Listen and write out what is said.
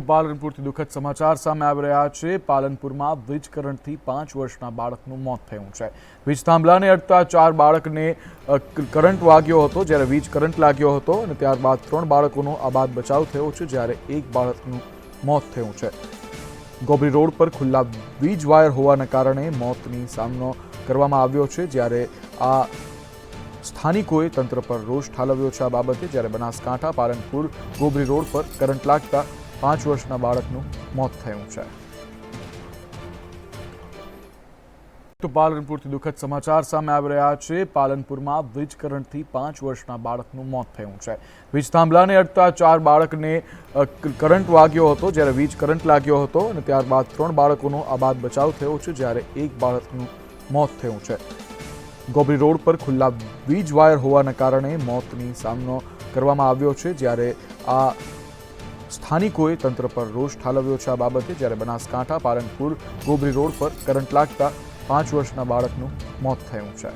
પાલનપુરથી દુઃખદ સમાચાર સામે આવી રહ્યા છે. પાલનપુરમાં વીજ કરંટથી પાંચ વર્ષના બાળકનું મોત થયું છે. વીજ થાંભલાને અડતા ચાર બાળકને કરંટ વાગ્યો હતો, જ્યારે વીજ કરંટ લાગ્યો હતો અને ત્યારબાદ ત્રણ બાળકોનો આબાદ બચાવ થયો છે, જ્યારે એક બાળકનું મોત થયું છે. ગોબરી રોડ પર ખુલ્લા વીજ વાયર હોવાના કારણે મોતની સામનો કરવામાં આવ્યો છે, જ્યારે આ સ્થાનિકોએ તંત્ર પર રોષ ઠાલવ્યો છે આ બાબતે, જ્યારે બનાસકાંઠા પાલનપુર ગોબરી રોડ પર કરંટ લાગતા પાંચ વર્ષના બાળકનું મોત થયું છે. તો પાલનપુરથી દુઃખદ સમાચાર સામે આવી રહ્યા છે. પાલનપુરમાં વીજ કરંટથી પાંચ વર્ષના બાળકનું મોત થયું છે. વીજ થાંભલાને અડતા ચાર બાળકને કરંટ વાગ્યો હતો જ્યારે વીજ કરંટ લાગ્યો હતો અને ત્યારબાદ ત્રણ બાળકોનો આબાદ બચાવ થયો છે જ્યારે એક બાળકનું મોત થયું છે. ગોબરી રોડ પર ખુલ્લા વીજ વાયર હોવાના કારણે મોતની સામનો કરવામાં આવ્યો છે જ્યારે આ સ્થાનિકોએ તંત્ર પર રોષ ઠાલવ્યો છે આ બાબતે જ્યારે બનાસકાંઠા પાલનપુર ગોબરી રોડ પર કરંટ લાગતા પાંચ વર્ષના બાળકનું મોત થયું છે.